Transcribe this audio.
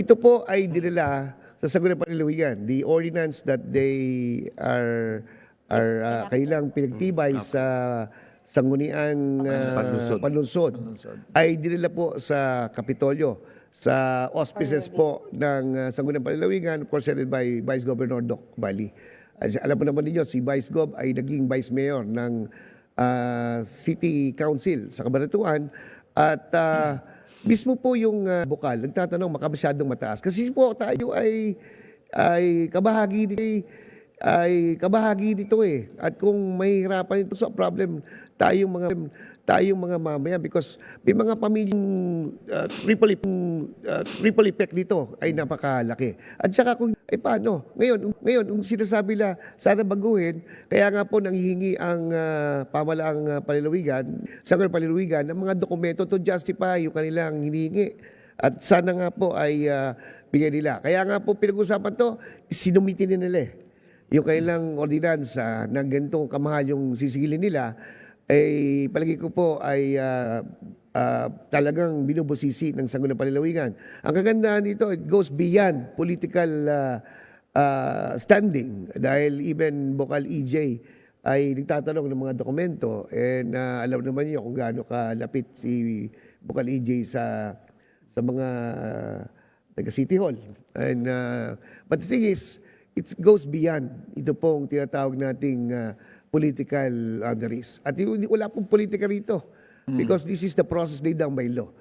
ito po ay dinala sa Sangguniang Paniluwigan. The ordinance that they are are uh, kailang pinagtibay sa Sangguniang uh, Panlunsod. Panlunsod ay dinala po sa Kapitolyo sa auspices po ng uh, Sangguniang Paniluwigan presented by Vice Governor Doc Bali. As, alam po naman ninyo, si Vice Gov ay naging Vice Mayor ng uh, City Council sa Cabanatuan at uh, mismo po yung uh, bukal nagtatanong maka masyadong mataas? Kasi po tayo ay ay kabahagi ni ay kabahagi nito eh. At kung mahihirapan ito sa problem, tayong mga tayong mga mamaya because may mga pamilyang uh, triple, uh, effect dito ay napakalaki. At saka kung, ay paano? Ngayon, ngayon, kung sinasabi na sana baguhin, kaya nga po nanghihingi ang uh, pamalaang uh, palilawigan, sa palilawigan, ng mga dokumento to justify yung kanilang hinihingi. At sana nga po ay uh, bigay nila. Kaya nga po pinag-usapan to, sinumitin nila eh yung kailang ordinansa na ganitong kamahal yung sisigilin nila, ay palagi ko po ay ah, ah, talagang binubusisi ng Sangguniang Palilawigan. Ang kagandahan dito, it goes beyond political ah, ah, standing dahil even Bokal EJ ay nagtatanong ng mga dokumento and ah, alam naman niyo kung gaano kalapit si Bokal EJ sa sa mga taga City Hall. And uh, but the thing is, it goes beyond ito pong tinatawag nating uh, political boundaries. At hindi- wala pong politika rito because this is the process laid down by law.